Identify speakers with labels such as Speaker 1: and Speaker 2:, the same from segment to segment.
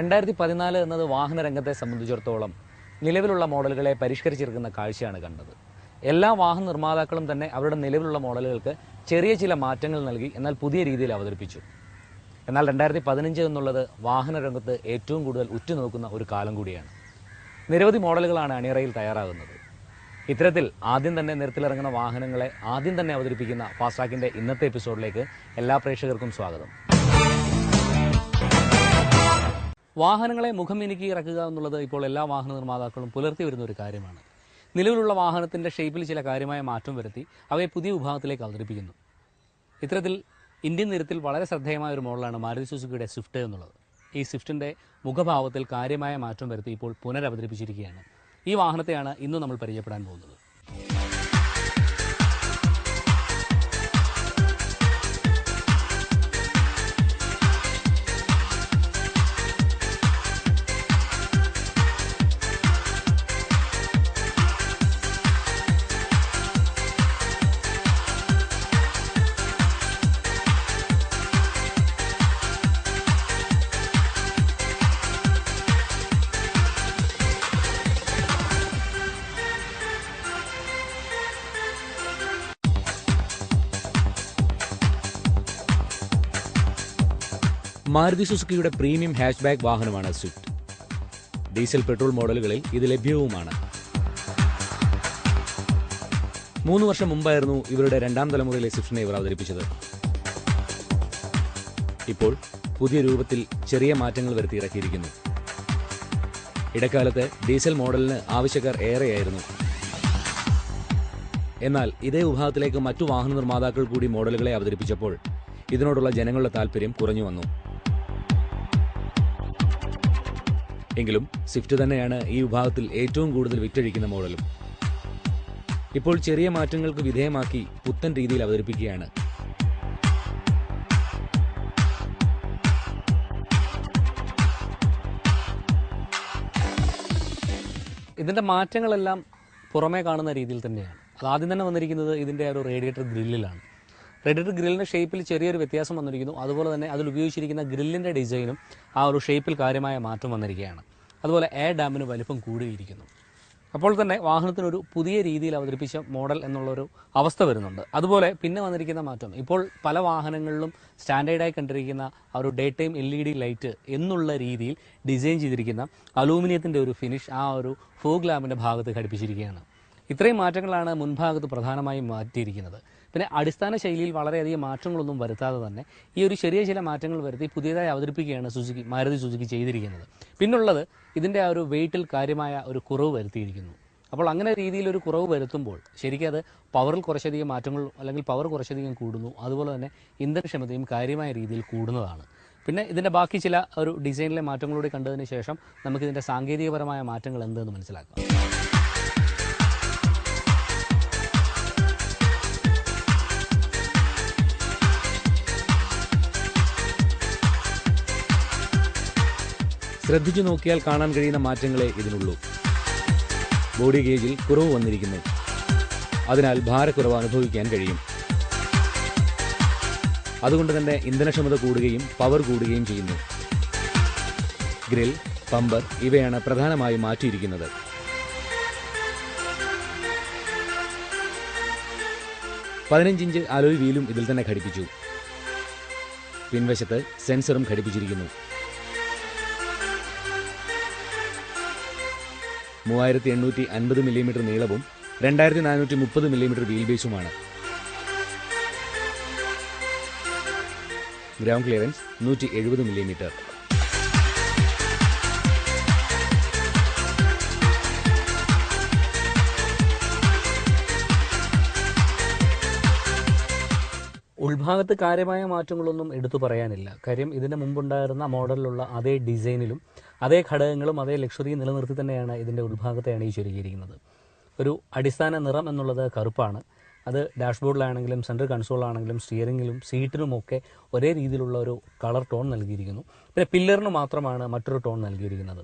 Speaker 1: രണ്ടായിരത്തി പതിനാല് എന്നത് വാഹന രംഗത്തെ സംബന്ധിച്ചിടത്തോളം നിലവിലുള്ള മോഡലുകളെ പരിഷ്കരിച്ചിരിക്കുന്ന കാഴ്ചയാണ് കണ്ടത്. എല്ലാ വാഹന നിർമ്മാതാക്കളും തന്നെ അവരുടെ നിലവിലുള്ള മോഡലുകൾക്ക് ചെറിയ ചില മാറ്റങ്ങൾ നൽകി എന്നാൽ പുതിയ രീതിയിൽ അവതരിപ്പിച്ചു. എന്നാൽ രണ്ടായിരത്തി പതിനഞ്ച് എന്നുള്ളത് വാഹന രംഗത്ത് ഏറ്റവും കൂടുതൽ ഉറ്റുനോക്കുന്ന ഒരു കാലം കൂടിയാണ്. നിരവധി മോഡലുകളാണ് അണിയറയിൽ തയ്യാറാകുന്നത്. ഇത്തരത്തിൽ ആദ്യം തന്നെ നിരത്തിലിറങ്ങുന്ന വാഹനങ്ങളെ ആദ്യം തന്നെ അവതരിപ്പിക്കുന്ന ഫാസ്റ്റാക്കിന്റെ ഇന്നത്തെ എപ്പിസോഡിലേക്ക് എല്ലാ പ്രേക്ഷകർക്കും സ്വാഗതം. വാഹനങ്ങളെ മുഖം മിനുക്കി ഇറക്കുക എന്നുള്ളത് ഇപ്പോൾ എല്ലാ വാഹന നിർമ്മാതാക്കളും പുലർത്തി വരുന്ന ഒരു കാര്യമാണ്. നിലവിലുള്ള വാഹനത്തിന്റെ ഷേപ്പിൽ ചില കാര്യമായ മാറ്റം വരുത്തി അവയെ പുതിയ വിഭാഗത്തിലേക്ക് അവതരിപ്പിക്കുന്നു. ഇത്തരത്തിൽ ഇന്ത്യൻ നിരത്തിൽ വളരെ ശ്രദ്ധേയമായ ഒരു മോഡലാണ് മാരുതി സുസുക്കിയുടെ സ്വിഫ്റ്റ് എന്നുള്ളത്. ഈ സ്വിഫ്റ്റിന്റെ മുഖഭാവത്തിൽ കാര്യമായ മാറ്റം വരുത്തി ഇപ്പോൾ പുനരവതരിപ്പിച്ചിരിക്കുകയാണ്. ഈ വാഹനത്തെയാണ് ഇന്ന് നമ്മൾ പരിചയപ്പെടാൻ പോകുന്നത്. മാരുതി സുസുക്കിയുടെ പ്രീമിയം ഹാച്ച്ബാക്ക് വാഹനമാണ് സ്വിഫ്റ്റ്. ഡീസൽ പെട്രോൾ മോഡലുകളിൽ ഇത് ലഭ്യവുമാണ്. മൂന്ന് വർഷം മുമ്പായിരുന്നു ഇവരുടെ രണ്ടാം തലമുറയിലെ സ്വിഫ്റ്റിനെ ഇവർ അവതരിപ്പിച്ചത്. ഇപ്പോൾ പുതിയ രൂപത്തിൽ ചെറിയ മാറ്റങ്ങൾ വരുത്തി ഇറക്കിയിരിക്കുന്നു. ഇടക്കാലത്ത് ഡീസൽ മോഡലിന് ആവശ്യക്കാർ ഏറെയായിരുന്നു. എന്നാൽ ഇതേ വിഭാഗത്തിലേക്ക് മറ്റു വാഹന നിർമ്മാതാക്കൾ കൂടി മോഡലുകളെ അവതരിപ്പിച്ചപ്പോൾ ഇതിനോടുള്ള ജനങ്ങളുടെ താല്പര്യം കുറഞ്ഞു വന്നു. എങ്കിലും സ്വിഫ്റ്റ് തന്നെയാണ് ഈ വിഭാഗത്തിൽ ഏറ്റവും കൂടുതൽ വിറ്റഴിക്കുന്ന മോഡലും. ഇപ്പോൾ ചെറിയ മാറ്റങ്ങൾക്ക് വിധേയമാക്കി പുത്തൻ രീതിയിൽ അവതരിപ്പിക്കുകയാണ്. ഇതിന്റെ മാറ്റങ്ങളെല്ലാം പുറമേ കാണുന്ന രീതിയിൽ തന്നെയാണ്. അത് ആദ്യം തന്നെ വന്നിരിക്കുന്നത് ഇതിന്റെ ഒരു റേഡിയേറ്റർ ഗ്രില്ലിലാണ്. റേഡിയേറ്റർ ഗ്രില്ലിന്റെ ഷേപ്പിൽ ചെറിയൊരു വ്യത്യാസം വന്നിരിക്കുന്നു. അതുപോലെ തന്നെ അതിൽ ഉപയോഗിച്ചിരിക്കുന്ന ഗ്രില്ലിന്റെ ഡിസൈനും ആ ഒരു ഷേപ്പിൽ കാര്യമായ മാറ്റം വന്നിരിക്കുകയാണ്. അതുപോലെ എയർ ഡാമിന് വലിപ്പം കൂടിയിരിക്കുന്നു. അപ്പോൾ തന്നെ വാഹനത്തിനൊരു പുതിയ രീതിയിൽ അവതരിപ്പിച്ച മോഡൽ എന്നുള്ളൊരു അവസ്ഥ വരുന്നുണ്ട്. അതുപോലെ പിന്നെ വന്നിരിക്കുന്ന മാറ്റം. ഇപ്പോൾ പല വാഹനങ്ങളിലും സ്റ്റാൻഡേർഡായി കണ്ടിരിക്കുന്ന ആ ഒരു day time L E D light എന്നുള്ള രീതിയിൽ ഡിസൈൻ ചെയ്തിരിക്കുന്ന അലൂമിനിയത്തിന്റെ ഒരു ഫിനിഷ് ആ ഒരു ഫോഗ് ലാമ്പിന്റെ ഭാഗത്ത് ഘടിപ്പിച്ചിരിക്കുകയാണ്. ഇത്രയും മാറ്റങ്ങളാണ് മുൻഭാഗത്ത് പ്രധാനമായും മാറ്റിയിരിക്കുന്നത്. പിന്നെ അടിസ്ഥാന ശൈലിയിൽ വളരെയധികം മാറ്റങ്ങളൊന്നും വരുത്താതെ തന്നെ ഈ ഒരു ചെറിയ ചില മാറ്റങ്ങൾ വരുത്തി പുതിയതായി അവതരിപ്പിക്കുകയാണ് സുസുക്കി മാരുതി സുസുക്കി ചെയ്തിരിക്കുന്നത്. പിന്നുള്ളത് ഇതിന്റെ ആ ഒരു വെയിറ്റിൽ കാര്യമായ ഒരു കുറവ് വരുത്തിയിരിക്കുന്നു. അപ്പോൾ അങ്ങനെ രീതിയിൽ ഒരു കുറവ് വരുത്തുമ്പോൾ ശരിക്കും അത് പവറിൽ കുറച്ചധികം മാറ്റങ്ങൾ അല്ലെങ്കിൽ പവർ കുറച്ചധികം കൂടുന്നു. അതുപോലെ തന്നെ ഇന്ധനക്ഷമതയും കാര്യമായ രീതിയിൽ കൂടുന്നതാണ്. പിന്നെ ഇതിന്റെ ബാക്കി ചില ഒരു ഡിസൈനിലെ മാറ്റങ്ങളൂടെ കണ്ടതിന് ശേഷം നമുക്കിതിന്റെ സാങ്കേതികപരമായ മാറ്റങ്ങൾ എന്തെന്ന് മനസ്സിലാക്കാം. ശ്രദ്ധിച്ചു നോക്കിയാൽ കാണാൻ കഴിയുന്ന മാറ്റങ്ങളെ ഇതിനുള്ളൂ. ബോഡി ഗേജിൽ കുറവ് വന്നിരിക്കുന്നു. അതിനാൽ ഭാരക്കുറവ് അനുഭവിക്കാൻ കഴിയും. അതുകൊണ്ട് തന്നെ ഇന്ധനക്ഷമത കൂടുകയും പവർ കൂടുകയും ചെയ്യുന്നു. ഗ്രിൽ പമ്പർ ഇവയാണ് പ്രധാനമായും മാറ്റിയിരിക്കുന്നത്. പതിനഞ്ചിഞ്ച് അലോയ് വീലും ഇതിൽ തന്നെ ഘടിപ്പിച്ചു. പിൻവശത്ത് സെൻസറും ഘടിപ്പിച്ചിരിക്കുന്നു. മൂവായിരത്തി എണ്ണൂറ്റി അൻപത് മില്ലിമീറ്റർ നീളവും രണ്ടായിരത്തി നാനൂറ്റി മുപ്പത് മില്ലിമീറ്റർ വീൽ ബേസുമാണ്. ഗ്രൗണ്ട് ക്ലിയറൻസ് നൂറ്റി എഴുപത് മില്ലിമീറ്റർ. ഉൾഭാഗത്ത് കാര്യമായ മാറ്റങ്ങളൊന്നും എടുത്തു പറയാനില്ല. കാര്യം ഇതിന് മുമ്പുണ്ടായിരുന്ന മോഡലിലുള്ള അതേ ഡിസൈനിലും അതേ ഘടകങ്ങളും അതേ ലക്ഷറിയും നിലനിർത്തി തന്നെയാണ് ഇതിന്റെ ഉൾഭാഗത്തെ അണിയിച്ചൊരുക്കിയിരിക്കുന്നത് ഒരു അടിസ്ഥാന നിറം എന്നുള്ളത് കറുപ്പാണ്. അത് ഡാഷ്ബോർഡിലാണെങ്കിലും സെൻട്രൽ കൺസോളാണെങ്കിലും സ്റ്റിയറിംഗിലും സീറ്റിനുമൊക്കെ ഒരേ രീതിയിലുള്ള ഒരു കളർ ടോൺ നൽകിയിരിക്കുന്നു. പിന്നെ പില്ലറിന് മാത്രമാണ് മറ്റൊരു ടോൺ നൽകിയിരിക്കുന്നത്.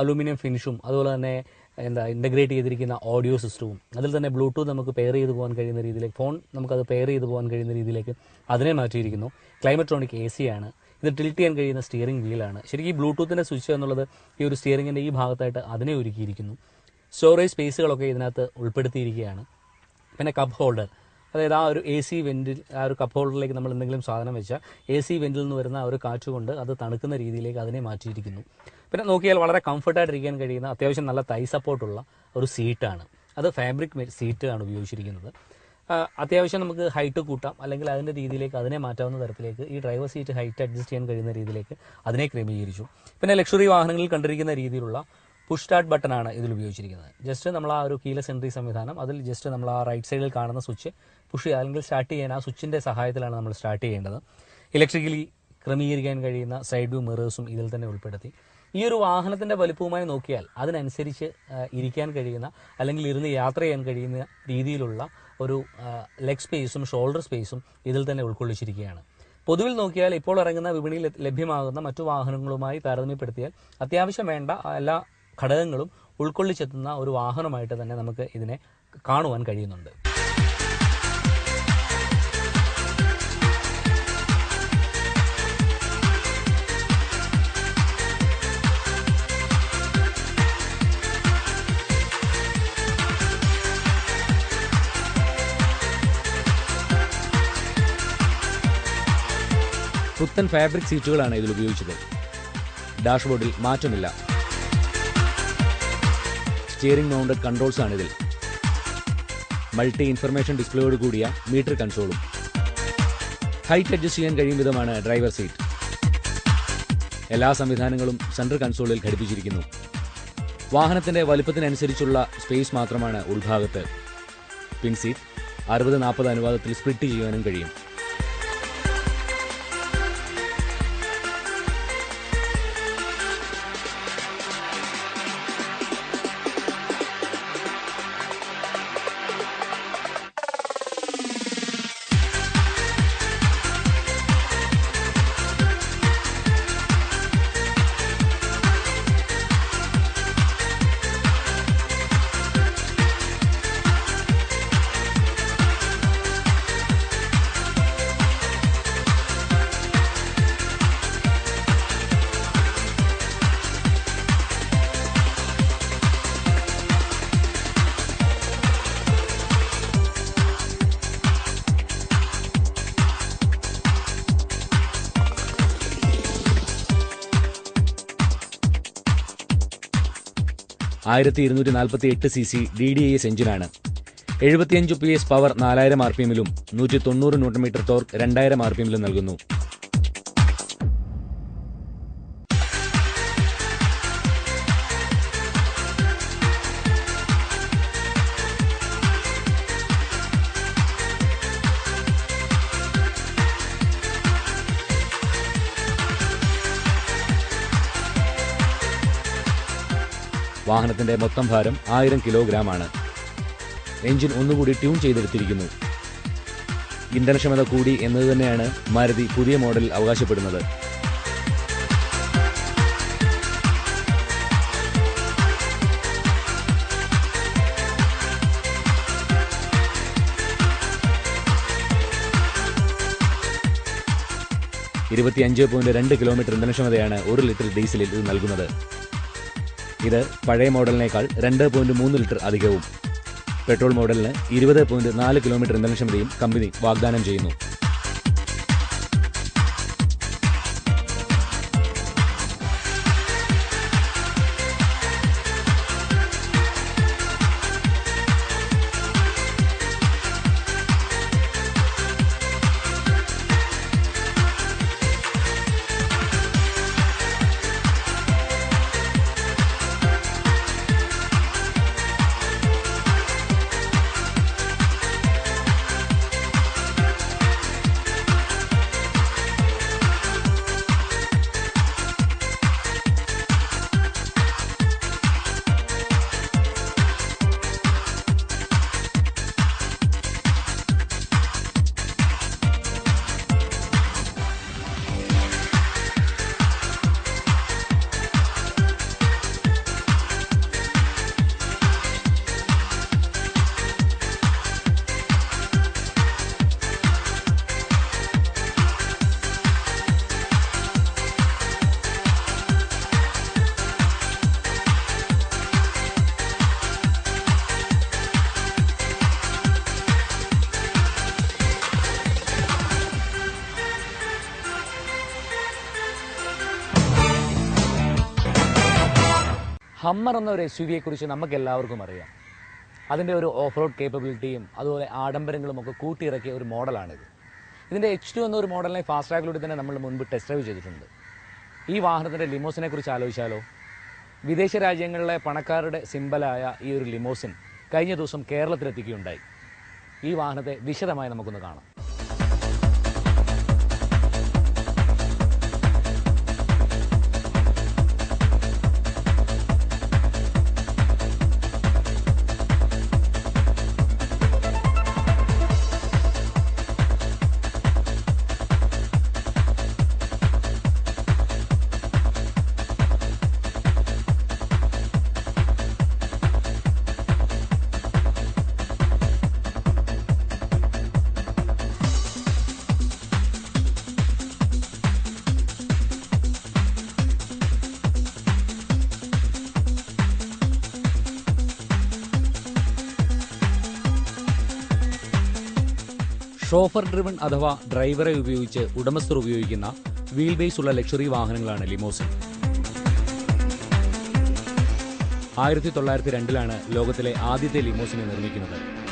Speaker 1: അലൂമിനിയം ഫിനിഷും അതുപോലെ തന്നെ എന്താ ഇന്റഗ്രേറ്റ് ചെയ്തിരിക്കുന്ന ഓഡിയോ സിസ്റ്റവും അതിൽ തന്നെ ബ്ലൂടൂത്ത് നമുക്ക് പെയർ ചെയ്ത് പോകാൻ കഴിയുന്ന രീതിയിലേക്ക് ഫോൺ നമുക്കത് പെയർ ചെയ്ത് പോകാൻ കഴിയുന്ന രീതിയിലേക്ക് അതിനെ മാറ്റിയിരിക്കുന്നു. ക്ലൈമട്രോണിക് എ സി ആണ്. ഇത് ടിൽറ്റ് ചെയ്യാൻ കഴിയുന്ന സ്റ്റിയറിംഗ് വീലാണ് ശരിക്കും ഈ ബ്ലൂടൂത്തിന്റെ സ്വിച്ച് എന്നുള്ളത് ഈ ഒരു സ്റ്റിയറിങ്ങിന്റെ ഈ ഭാഗത്തായിട്ട് അതിനെ ഒരുക്കിയിരിക്കുന്നു. സ്റ്റോറേജ് സ്പേസുകളൊക്കെ ഇതിനകത്ത് ഉൾപ്പെടുത്തിയിരിക്കുകയാണ്. പിന്നെ കപ്പ് ഹോൾഡർ അതായത് ആ ഒരു എ സി വെന്റിൽ ആ ഒരു കപ്പ് ഹോൾഡറിലേക്ക് നമ്മൾ എന്തെങ്കിലും സാധനം വെച്ചാൽ എ സി വെന്റിൽ നിന്ന് വരുന്ന ആ ഒരു കാറ്റ് കൊണ്ട് അത് തണുക്കുന്ന രീതിയിലേക്ക് അതിനെ മാറ്റിയിരിക്കുന്നു. പിന്നെ നോക്കിയാൽ വളരെ കംഫർട്ടായിട്ടിരിക്കാൻ കഴിയുന്ന അത്യാവശ്യം നല്ല തൈ സപ്പോർട്ടുള്ള ഒരു സീറ്റാണ് അത് ഫാബ്രിക് സീറ്റാണ് ഉപയോഗിച്ചിരിക്കുന്നത്. അത്യാവശ്യം നമുക്ക് ഹൈറ്റ് കൂട്ടാം. അല്ലെങ്കിൽ അതിന്റെ രീതിയിലേക്ക് അതിനെ മാറ്റാവുന്ന തരത്തിലേക്ക് ഈ ഡ്രൈവർ സീറ്റ് ഹൈറ്റ് അഡ്ജസ്റ്റ് ചെയ്യാൻ കഴിയുന്ന രീതിയിലേക്ക് അതിനെ ക്രമീകരിച്ചു. പിന്നെ ലക്ഷറി വാഹനങ്ങളിൽ കണ്ടിരിക്കുന്ന രീതിയിലുള്ള പുഷ് സ്റ്റാർട്ട് ബട്ടണാണ് ഇതിൽ ഉപയോഗിച്ചിരിക്കുന്നത്. ജസ്റ്റ് നമ്മൾ ആ ഒരു കീലസ് എൻട്രി സംവിധാനം അതിൽ ജസ്റ്റ് നമ്മൾ ആ റൈറ്റ് സൈഡിൽ കാണുന്ന സ്വിച്ച് പുഷ് അല്ലെങ്കിൽ സ്റ്റാർട്ട് ചെയ്യാൻ ആ സ്വിച്ചിന്റെ സഹായത്തിലാണ് നമ്മൾ സ്റ്റാർട്ട് ചെയ്യേണ്ടത്. ഇലക്ട്രിക്കലി ക്രമീകരിക്കാൻ കഴിയുന്ന സൈഡ് വ്യൂ മിറേഴ്സും ഇതിൽ തന്നെ ഉൾപ്പെടുത്തി. ഈ ഒരു വാഹനത്തിന്റെ വലുപ്പവുമായി നോക്കിയാൽ അതിനനുസരിച്ച് ഇരിക്കാൻ കഴിയുന്ന അല്ലെങ്കിൽ ഇരുന്ന് യാത്ര ചെയ്യാൻ കഴിയുന്ന രീതിയിലുള്ള ഒരു ലെഗ് സ്പേസും ഷോൾഡർ സ്പേസും ഇതിൽ തന്നെ ഉൾക്കൊള്ളിച്ചിരിക്കുകയാണ്. പൊതുവിൽ നോക്കിയാൽ ഇപ്പോൾ ഇറങ്ങുന്ന വിപണിയിൽ ലഭ്യമാകുന്ന മറ്റു വാഹനങ്ങളുമായി താരതമ്യപ്പെടുത്തിയാൽ അത്യാവശ്യം വേണ്ട എല്ലാ ഘടകങ്ങളും ഉൾക്കൊള്ളിച്ചെത്തുന്ന ഒരു വാഹനമായിട്ട് തന്നെ നമുക്ക് ഇതിനെ കാണുവാൻ കഴിയുന്നുണ്ട്.
Speaker 2: പുത്തൻ ഫാബ്രിക് സീറ്റുകളാണ് ഇതിൽ ഉപയോഗിച്ചത്. ഡാഷ്ബോർഡിൽ മാറ്റമില്ല. സ്റ്റിയറിംഗ് മൗണ്ടഡ് കൺട്രോൾസ് ആണ് ഇതിൽ. മൾട്ടി ഇൻഫർമേഷൻ ഡിസ്പ്ലേയോട് കൂടിയ മീറ്റർ കൺസോളും ഹൈറ്റ് അഡ്ജസ്റ്റ് ചെയ്യാൻ കഴിയും വിധമാണ് ഡ്രൈവർ സീറ്റ്. എല്ലാ സംവിധാനങ്ങളും സെൻട്രൽ കൺസോളിൽ ഘടിപ്പിച്ചിരിക്കുന്നു. വാഹനത്തിന്റെ വലുപ്പത്തിനനുസരിച്ചുള്ള സ്പേസ് മാത്രമാണ് ഉൾഭാഗത്ത്. പിൻസീറ്റ് അറുപത് നാൽപ്പത് അനുവാദത്തിൽ സ്പ്ലിറ്റ് ചെയ്യാനും കഴിയും. ആയിരത്തി ഇരുന്നൂറ്റി നാൽപ്പത്തി എട്ട് C C D D S എഞ്ചിനാണ്. എഴുപത്തിയഞ്ച് പി എസ് പവർ നാലായിരം ആർ പി എമ്മിലും നൂറ്റി തൊണ്ണൂറ് ന്യൂട്ടൺ മീറ്റർ ടോർക്ക് രണ്ടായിരം ആർ പി എമ്മിലും നൽകുന്നു. വാഹനത്തിന്റെ മൊത്തം ഭാരം ആയിരം കിലോഗ്രാം ആണ് എഞ്ചിൻ ഒന്നുകൂടി ട്യൂൺ ചെയ്തെടുത്തിരിക്കുന്നു. ഇന്ധനക്ഷമത കൂടി എന്നത് തന്നെയാണ് മാരുതി പുതിയ മോഡൽ അവകാശപ്പെടുന്നത്. ഇരുപത്തിയഞ്ച് പോയിന്റ് രണ്ട് കിലോമീറ്റർ ഇന്ധനക്ഷമതയാണ് ഒരു ലിറ്റർ ഡീസലിൽ ഇത് നൽകുന്നത്. ഇത് പഴയ മോഡലിനേക്കാൾ രണ്ട് പോയിന്റ് മൂന്ന് ലിറ്റർ അധികവും. പെട്രോൾ മോഡലിന് ഇരുപത് പോയിന്റ് നാല് കിലോമീറ്റർ ഇന്ധനക്ഷമതയും കമ്പനി വാഗ്ദാനം ചെയ്യുന്നു. ഹമ്മർ എന്ന ഒരു എസ് യു വിയെ കുറിച്ച് നമുക്ക് എല്ലാവർക്കും അറിയാം. അതിന്റെ ഒരു ഓഫ് റോഡ് കേപ്പബിലിറ്റിയും അതുപോലെ ആഡംബരങ്ങളും ഒക്കെ കൂട്ടിയിറക്കിയ ഒരു മോഡലാണിത്. ഇതിന്റെ എച്ച് ടു എന്നൊരു മോഡലിനെ ഫാസ്റ്റ് ട്രാക്കിലൂടെ തന്നെ നമ്മൾ മുൻപ് ടെസ്റ്റ് ഡ്രൈവ് ചെയ്തിട്ടുണ്ട്. ഈ വാഹനത്തിന്റെ ലിമോസിനെ കുറിച്ച് ആലോചിച്ചാലോ? വിദേശ രാജ്യങ്ങളിലെ പണക്കാരുടെ സിമ്പലായ ഈ ഒരു ലിമോസിൻ കഴിഞ്ഞ ദിവസം കേരളത്തിലെത്തിക്കുകയുണ്ടായി. ഈ വാഹനത്തെ വിശദമായി നമുക്കൊന്ന് കാണാം. ഷോഫർ ഡ്രിവൺ അഥവാ ഡ്രൈവറെ ഉപയോഗിച്ച് ഉടമസ്ഥർ ഉപയോഗിക്കുന്ന വീൽ ബേസ് ഉള്ള ലക്ഷറി വാഹനങ്ങളാണ് ലിമോസിൻ. ആയിരത്തി തൊള്ളായിരത്തി രണ്ടിലാണ് ലോകത്തിലെ ആദ്യത്തെ ലിമോസിനെ നിർമ്മിക്കുന്നത്.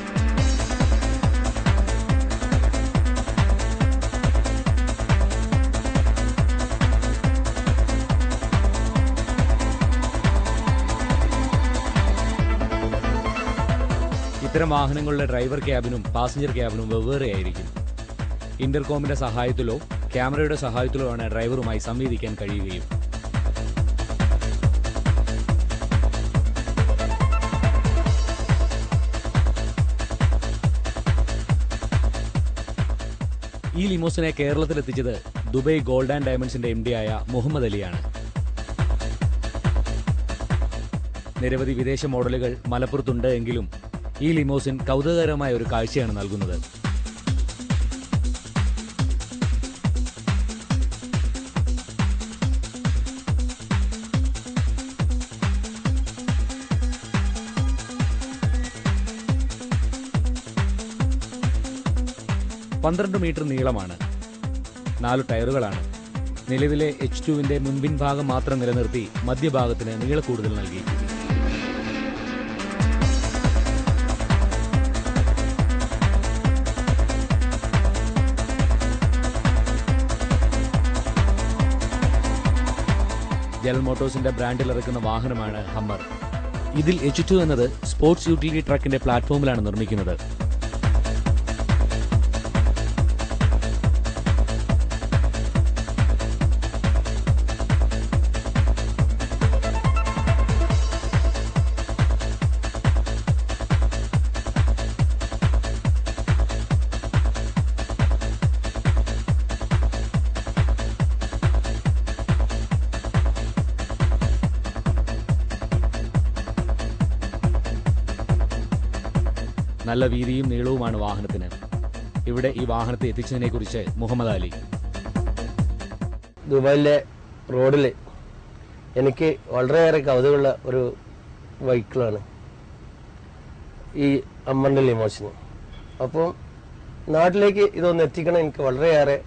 Speaker 2: ഇത്തരം വാഹനങ്ങളുടെ ഡ്രൈവർ ക്യാബിനും പാസഞ്ചർ ക്യാബിനും വെവ്വേറെയായിരിക്കും ഇന്റർകോമിന്റെ സഹായത്തിലോ ക്യാമറയുടെ സഹായത്തിലോ ആണ് ഡ്രൈവറുമായി സംവദിക്കാൻ കഴിയുകയും. ഈ ലിമോസിനെ കേരളത്തിലെത്തിച്ചത് ദുബൈ ഗോൾഡ് ആൻഡ് ഡയമണ്ട്സിന്റെ എം ഡി ആയ മുഹമ്മദ് അലിയാണ്. നിരവധി വിദേശ മോഡലുകൾ മലപ്പുറത്തുണ്ട് എങ്കിലും ഈ ലിമോസിൻ കൗതുകകരമായ ഒരു കാഴ്ചയാണ് നൽകുന്നത്. പന്ത്രണ്ട് മീറ്റർ നീളമാണ്. നാല് ടയറുകളാണ്. നിലവിലെ എച്ച് ടുവിന്റെ മുൻപിൻ ഭാഗം മാത്രം നിലനിർത്തി മധ്യഭാഗത്തിന് നീളക്കൂടുതൽ നൽകി ജനറൽ മോട്ടോഴ്സിന്റെ ബ്രാൻഡിൽ ഇറക്കുന്ന വാഹനമാണ് ഹമ്മർ. ഇതിൽ എച്ച് ടു എന്നത് സ്പോർട്സ് യൂട്ടിലിറ്റി ട്രക്കിന്റെ പ്ലാറ്റ്ഫോമിലാണ് നിർമ്മിക്കുന്നത്. നല്ല വീതിയും നീളവുമാണ് വാഹനത്തിന്. ഇവിടെ ഈ വാഹനത്തെ എത്തിച്ചതിനെ കുറിച്ച് മുഹമ്മദ് അലി.
Speaker 3: ദുബായിലെ റോഡിൽ എനിക്ക് വളരെയേറെ കൗതുകമുള്ള ഒരു വെഹിക്കിളാണ് ഈ അമ്മന്റെ ലിമോസിന് അപ്പം നാട്ടിലേക്ക് ഇതൊന്ന് എത്തിക്കണം എനിക്ക് വളരെയേറെ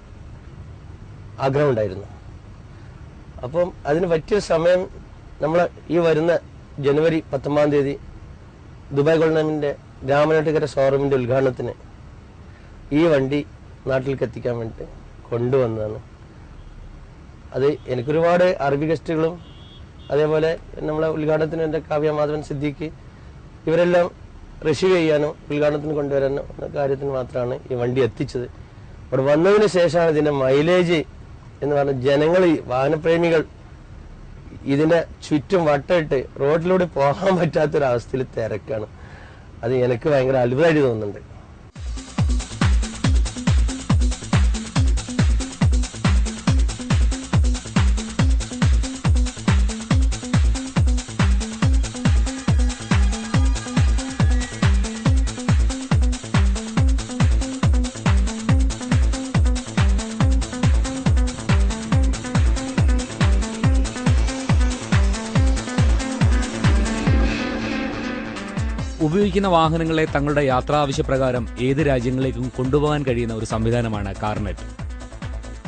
Speaker 3: ആഗ്രഹമുണ്ടായിരുന്നു. അപ്പം അതിന് പറ്റിയ സമയം നമ്മൾ ഈ വരുന്ന ജനുവരി പത്തൊമ്പതാം തീയതി ദുബായ് ഗവൺമെന്റിന്റെ രാമനാട്ടുകര ഷോറൂമിന്റെ ഉദ്ഘാടനത്തിന് ഈ വണ്ടി നാട്ടിലേക്ക് എത്തിക്കാൻ വേണ്ടിയിട്ട് കൊണ്ടുവന്നതാണ്. അത് എനിക്കൊരുപാട് അറബി ഗസ്റ്റുകളും അതേപോലെ നമ്മളെ ഉദ്ഘാടനത്തിന് എന്റെ കാവ്യ മാധവൻ സിദ്ദിഖ് ഇവരെല്ലാം റിസീവ് ചെയ്യാനോ ഉദ്ഘാടനത്തിന് കൊണ്ടുവരാനോ കാര്യത്തിന് മാത്രമാണ് ഈ വണ്ടി എത്തിച്ചത്. അവിടെ വന്നതിന് ശേഷമാണ് ഇതിന്റെ മൈലേജ് എന്ന് പറഞ്ഞ ജനങ്ങൾ വാഹനപ്രേമികൾ ഇതിന്റെ ചുറ്റും വട്ടമിട്ട് റോഡിലൂടെ പോകാൻ പറ്റാത്തൊരവസ്ഥയിൽ തിരക്കാണ്. അത് എനിക്ക് ഭയങ്കര അത്ഭുതമായിട്ട് തോന്നുന്നുണ്ട്.
Speaker 2: ഉപയോഗിക്കുന്ന വാഹനങ്ങളെ തങ്ങളുടെ യാത്രാ ആവശ്യപ്രകാരം ഏത് രാജ്യങ്ങളിലേക്കും കൊണ്ടുപോകാൻ കഴിയുന്ന ഒരു സംവിധാനമാണ് കാർനെറ്റ്.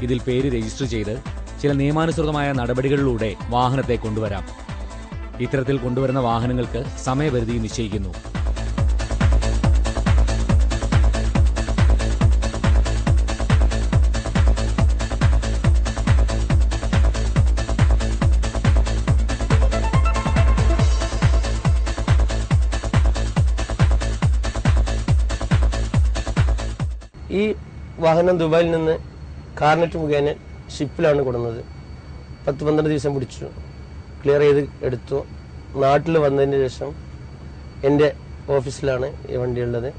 Speaker 2: ഇതിൽ പേര് രജിസ്റ്റർ ചെയ്ത് ചില നിയമാനുസൃതമായ നടപടികളിലൂടെ വാഹനത്തെ കൊണ്ടുവരാം. ഇത്തരത്തിൽ കൊണ്ടുവരുന്ന വാഹനങ്ങൾക്ക് സമയപരിധി നിശ്ചയിക്കുന്നു.
Speaker 3: വാഹനം ദുബായിൽ നിന്ന് കാർനെറ്റ് മുഖേന ഷിപ്പിലാണ് കൊടുന്നത്. പത്ത് പന്ത്രണ്ട് ദിവസം പിടിച്ചു. ക്ലിയർ ചെയ്ത് എടുത്തു. നാട്ടിൽ വന്നതിന് ശേഷം എന്റെ ഓഫീസിലാണ് ഈ വണ്ടിയുള്ളത്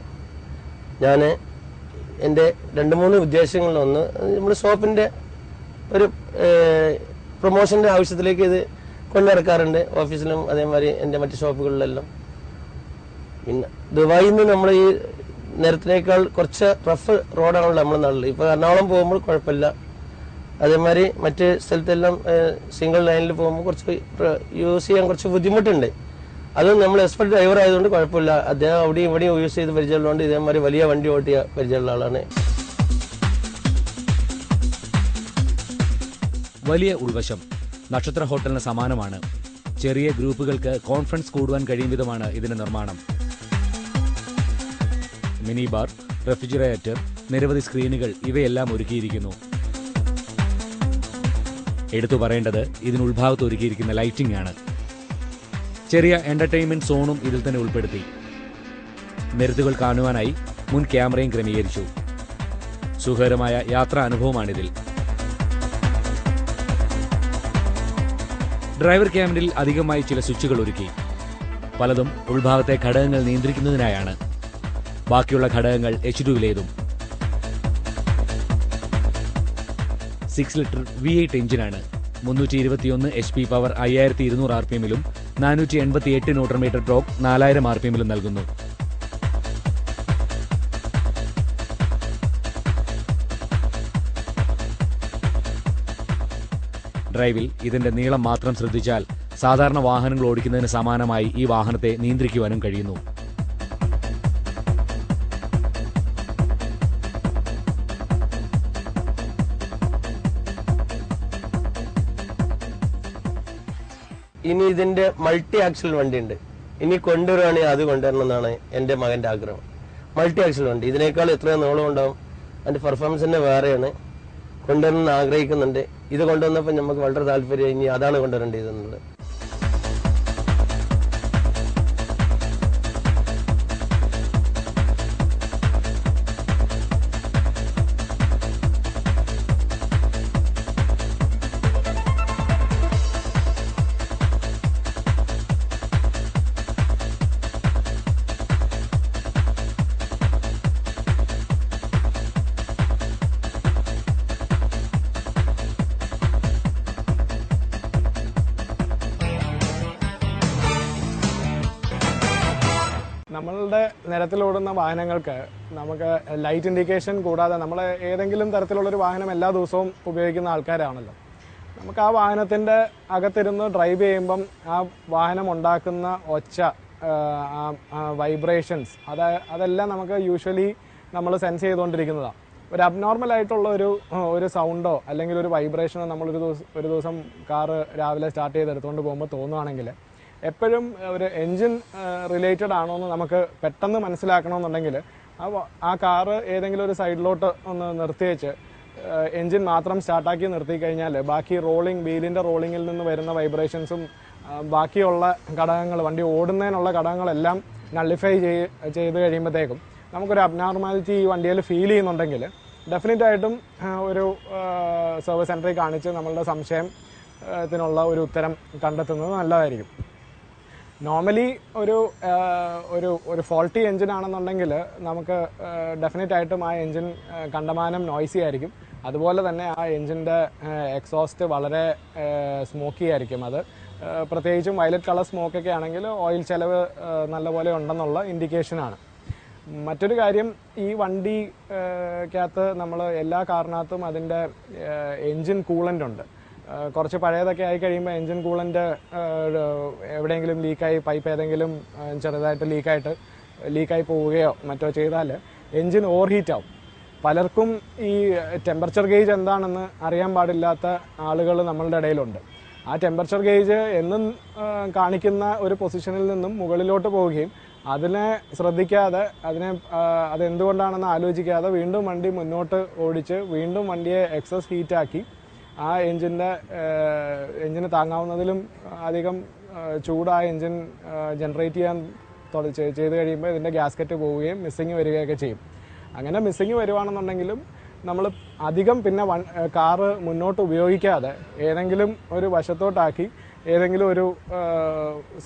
Speaker 3: ഞാൻ എന്റെ രണ്ട് മൂന്ന് ഉദ്ദേശങ്ങളിലൊന്ന് നമ്മൾ ഷോപ്പിന്റെ ഒരു പ്രൊമോഷന്റെ ആവശ്യത്തിലേക്ക് ഇത് കൊണ്ടിറക്കാറുണ്ട്. ഓഫീസിലും അതേമാതിരി എന്റെ മറ്റ് ഷോപ്പുകളിലെല്ലാം. പിന്നെ ദുബായിൽ നിന്ന് നമ്മൾ ഈ നേരത്തിനേക്കാൾ കുറച്ച് റഫ് റോഡാണല്ലോ നമ്മൾ നാട്ടിൽ ഇപ്പോൾ എറണാകുളം പോകുമ്പോൾ കുഴപ്പമില്ല. അതേമാതിരി മറ്റ് സ്ഥലത്തെല്ലാം സിംഗിൾ ലൈനിൽ പോകുമ്പോൾ കുറച്ച് യൂസ് ചെയ്യാൻ കുറച്ച് ബുദ്ധിമുട്ടുണ്ട്. അത് നമ്മൾ എക്സ്പെർട്ട് ഡ്രൈവർ ആയതുകൊണ്ട് കുഴപ്പമില്ല. അദ്ദേഹം അവിടെയും ഇവിടെയും യൂസ് ചെയ്ത് പരിചയമുള്ളതുകൊണ്ട് ഇതേമാതിരി വലിയ വണ്ടി ഓട്ടിയ പരിചയമുള്ള ആളാണ്.
Speaker 2: വലിയ ഉൾവശം. നക്ഷത്ര ഹോട്ടലിന് സമാനമാണ്. ചെറിയ ഗ്രൂപ്പുകൾക്ക് കോൺഫറൻസ് കൂടുവാൻ കഴിയും വിധമാണ് ഇതിന്റെ നിർമ്മാണം. മിനി ബാർ റെഫ്രിജറേറ്റർ നിരവധി സ്ക്രീനുകൾ ഇവയെല്ലാം ഒരുക്കിയിരിക്കുന്നു. എടുത്തു പറയേണ്ടത് ഇതിന് ഉൾഭാഗത്ത് ഒരുക്കിയിരിക്കുന്ന ലൈറ്റിംഗ് ആണ്. ചെറിയ എന്റർടൈൻമെന്റ് സോണും ഇതിൽ തന്നെ ഉൾപ്പെടുത്തി. നിരത്തുകൾ കാണുവാനായി മുൻ ക്യാമറയും ക്രമീകരിച്ചു. സുഖകരമായ യാത്രാ അനുഭവമാണിതിൽ. ഡ്രൈവർ ക്യാബിനിൽ അധികമായി ചില സ്വിച്ചുകൾ ഒരുക്കി. പലതും ഉൾഭാഗത്തെ ഘടകങ്ങൾ നിയന്ത്രിക്കുന്നതിനായാണ്. ബാക്കിയുള്ള ഘടകങ്ങൾ എച്ച് ടുവിലേതും സിക്സ് ലിറ്റർ വി എയ്റ്റ് എഞ്ചിനാണ് മുന്നൂറ്റി ഇരുപത്തിയൊന്ന് എച്ച് പി പവർ അയ്യായിരത്തി ഇരുന്നൂറ് ആർ പി എമ്മിലും നാനൂറ്റി എൺപത്തി എട്ട് ന്യൂട്രൺ മീറ്റർ ടോപ്പ് നാലായിരം ആർ പി എമ്മിലും നൽകുന്നു. ഡ്രൈവിൽ ഇതിന്റെ നീളം മാത്രം ശ്രദ്ധിച്ചാൽ സാധാരണ വാഹനങ്ങൾ ഓടിക്കുന്നതിന് സമാനമായി ഈ വാഹനത്തെ നിയന്ത്രിക്കുവാനും കഴിയുന്നു.
Speaker 3: ഇനി ഇതിന്റെ മൾട്ടി ആക്സൽ വണ്ടി ഉണ്ട് ഇനി കൊണ്ടുവരുവാണെങ്കിൽ അത് കൊണ്ടുവരണം എന്നാണ് എന്റെ മകന്റെ ആഗ്രഹം. മൾട്ടി ആക്സൽ വണ്ടി. ഇതിനേക്കാൾ എത്രയോ നീളം ഉണ്ടാവും പെർഫോമൻസ് തന്നെ വേറെയാണ്. കൊണ്ടുവരണം എന്ന് ആഗ്രഹിക്കുന്നുണ്ട്. ഇത് കൊണ്ടുവന്നപ്പോൾ നമുക്ക് വളരെ താല്പര്യം. ഇനി അതാണ് കൊണ്ടുവരേണ്ടത് എന്നുള്ളത്.
Speaker 4: നിരത്തിലോടുന്ന വാഹനങ്ങൾക്ക് നമുക്ക് ലൈറ്റ് ഇൻഡിക്കേഷൻ കൂടാതെ നമ്മൾ ഏതെങ്കിലും തരത്തിലുള്ളൊരു വാഹനം എല്ലാ ദിവസവും ഉപയോഗിക്കുന്ന ആൾക്കാരാണല്ലോ. നമുക്ക് ആ വാഹനത്തിന്റെ അകത്തിരുന്ന് ഡ്രൈവ് ചെയ്യുമ്പം ആ വാഹനം ഉണ്ടാക്കുന്ന ഒച്ച വൈബ്രേഷൻസ് അത് അതെല്ലാം നമുക്ക് യൂഷ്വലി നമ്മൾ സെൻസ് ചെയ്തുകൊണ്ടിരിക്കുന്നതാണ് ഒരു അബ്നോർമൽ ആയിട്ടുള്ള ഒരു ഒരു സൗണ്ടോ അല്ലെങ്കിൽ ഒരു വൈബ്രേഷനോ നമ്മളൊരു ദിവസം ഒരു ദിവസം കാറ് രാവിലെ സ്റ്റാർട്ട് ചെയ്ത് എടുത്തുകൊണ്ട് പോകുമ്പോൾ തോന്നുവാണെങ്കിൽ എപ്പോഴും ഒരു എൻജിൻ റിലേറ്റഡ് ആണോ എന്ന് നമുക്ക് പെട്ടെന്ന് മനസ്സിലാക്കണമെന്നുണ്ടെങ്കിൽ ആ കാറ് ഏതെങ്കിലും ഒരു സൈഡിലോട്ട് ഒന്ന് നിർത്തിയേച്ച് എൻജിൻ മാത്രം സ്റ്റാർട്ടാക്കി നിർത്തി കഴിഞ്ഞാൽ ബാക്കി റോളിംഗ് വീലിന്റെ റോളിങ്ങിൽ നിന്ന് വരുന്ന വൈബ്രേഷൻസും ബാക്കിയുള്ള ഘടകങ്ങൾ വണ്ടി ഓടുന്നതിനുള്ള ഘടകങ്ങളെല്ലാം നള്ളിഫൈ ചെയ് ചെയ്ത് കഴിയുമ്പോഴത്തേക്കും നമുക്കൊരു അബ്നോർമാലിറ്റി ഈ വണ്ടിയിൽ ഫീൽ ചെയ്യുന്നുണ്ടെങ്കിൽ ഡെഫിനറ്റ് ആയിട്ടും ഒരു സർവീസ് സെന്ററിൽ കാണിച്ച് നമ്മളുടെ സംശയത്തിനുള്ള ഒരു ഉത്തരം കണ്ടെത്തുന്നത് നല്ലതായിരിക്കും. നോർമലി ഒരു ഒരു ഒരു ഫോൾട്ടി എഞ്ചിൻ ആണെന്നുണ്ടെങ്കിൽ നമുക്ക് ഡെഫിനറ്റ് ആയിട്ടും ആ എഞ്ചിൻ കണ്ടമാനം നോയ്സി ആയിരിക്കും. അതുപോലെ തന്നെ ആ എഞ്ചിന്റെ എക്സോസ്റ്റ് വളരെ സ്മോക്കി ആയിരിക്കും അത്. പ്രത്യേകിച്ചും വയലറ്റ് കളർ സ്മോക്കൊക്കെ ആണെങ്കിൽ ഓയിൽ ചെലവ് നല്ലപോലെ ഉണ്ടെന്നുള്ള ഇൻഡിക്കേഷനാണ് മറ്റൊരു കാര്യം ഈ വണ്ടിക്കകത്ത് നമ്മൾ എല്ലാ കാറിനകത്തും അതിന്റെ എൻജിൻ കൂളന്റ് ഉണ്ട്. കുറച്ച് പഴയതൊക്കെ ആയി കഴിയുമ്പോൾ എൻജിൻ കൂളന്റ് എവിടെയെങ്കിലും ലീക്കായി പൈപ്പ് ഏതെങ്കിലും ചെറുതായിട്ട് ലീക്കായിട്ട് ലീക്കായി പോവുകയോ മറ്റോ ചെയ്താൽ എൻജിൻ ഓവർ ഹീറ്റ് ആവും പലർക്കും ഈ ടെമ്പറേച്ചർ ഗേജ് എന്താണെന്ന് അറിയാൻ പാടില്ലാത്ത ആളുകൾ നമ്മളുടെ ഇടയിലുണ്ട്. ആ ടെമ്പറേച്ചർ ഗേജ് എന്നും കാണിക്കുന്ന ഒരു പൊസിഷനിൽ നിന്നും മുകളിലോട്ട് പോവുകയും അതിനെ ശ്രദ്ധിക്കാതെ അതിനെ അതെന്തുകൊണ്ടാണെന്ന് ആലോചിക്കാതെ വീണ്ടും വണ്ടി മുന്നോട്ട് ഓടിച്ച് വീണ്ടും വണ്ടിയെ എക്സസ് ഹീറ്റാക്കി ആ എഞ്ചിന്റെ എഞ്ചിന് താങ്ങാവുന്നതിലും അധികം ചൂട് ആ എഞ്ചിൻ ജനറേറ്റ് ചെയ്യാൻ ചെയ്ത് കഴിയുമ്പോൾ ഇതിന്റെ ഗ്യാസ്കറ്റ് പോവുകയും മിസ്സിങ് വരികയൊക്കെ ചെയ്യും. അങ്ങനെ മിസ്സിങ് വരുവാണെന്നുണ്ടെങ്കിലും നമ്മൾ അധികം പിന്നെ വൺ കാറ് മുന്നോട്ട് ഉപയോഗിക്കാതെ ഏതെങ്കിലും ഒരു വശത്തോട്ടാക്കി ഏതെങ്കിലും ഒരു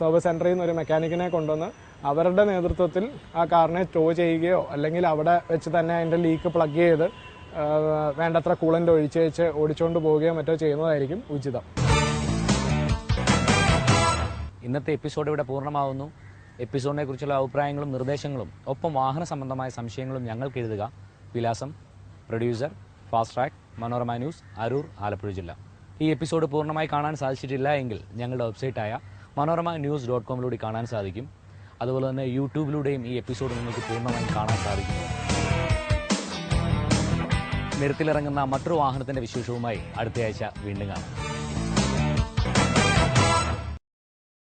Speaker 4: സർവീസ് സെന്ററിൽ നിന്ന് ഒരു മെക്കാനിക്കിനെ കൊണ്ടുവന്ന് അവരുടെ നേതൃത്വത്തിൽ ആ കാറിനെ സ്റ്റോ ചെയ്യുകയോ അല്ലെങ്കിൽ അവിടെ വെച്ച് തന്നെ അതിന്റെ ലീക്ക് പ്ലഗ് ചെയ്ത് വേണ്ടത്ര കൂളന്റ് ഒഴിച്ച് വെച്ച് ഓടിച്ചുകൊണ്ട് പോവുകയോ മറ്റോ ചെയ്യുന്നതായിരിക്കും ഉചിതം.
Speaker 2: ഇന്നത്തെ എപ്പിസോഡ് ഇവിടെ പൂർണമാവുന്നു. എപ്പിസോഡിനെ കുറിച്ചുള്ള അഭിപ്രായങ്ങളും നിർദ്ദേശങ്ങളും ഒപ്പം വാഹന സംബന്ധമായ സംശയങ്ങളും ഞങ്ങൾക്ക് എഴുതുക. വിലാസം producer fast track Manorama news Aroor Alappuzha ജില്ല. ഈ എപ്പിസോഡ് പൂർണമായി കാണാൻ സാധിച്ചിട്ടില്ല എങ്കിൽ ഞങ്ങളുടെ വെബ്സൈറ്റായ മനോരമ ന്യൂസ് ഡോട്ട് കോമിലൂടെ കാണാൻ സാധിക്കും. അതുപോലെ തന്നെ യൂട്യൂബിലൂടെയും ഈ എപ്പിസോഡ് നിങ്ങൾക്ക് പൂർണമായും കാണാൻ സാധിക്കും. നിരത്തിലിറങ്ങുന്ന മറ്റൊരു വാഹനത്തിന്റെ വിശേഷവുമായി അടുത്തയാഴ്ച വീണ്ടും കാണാം.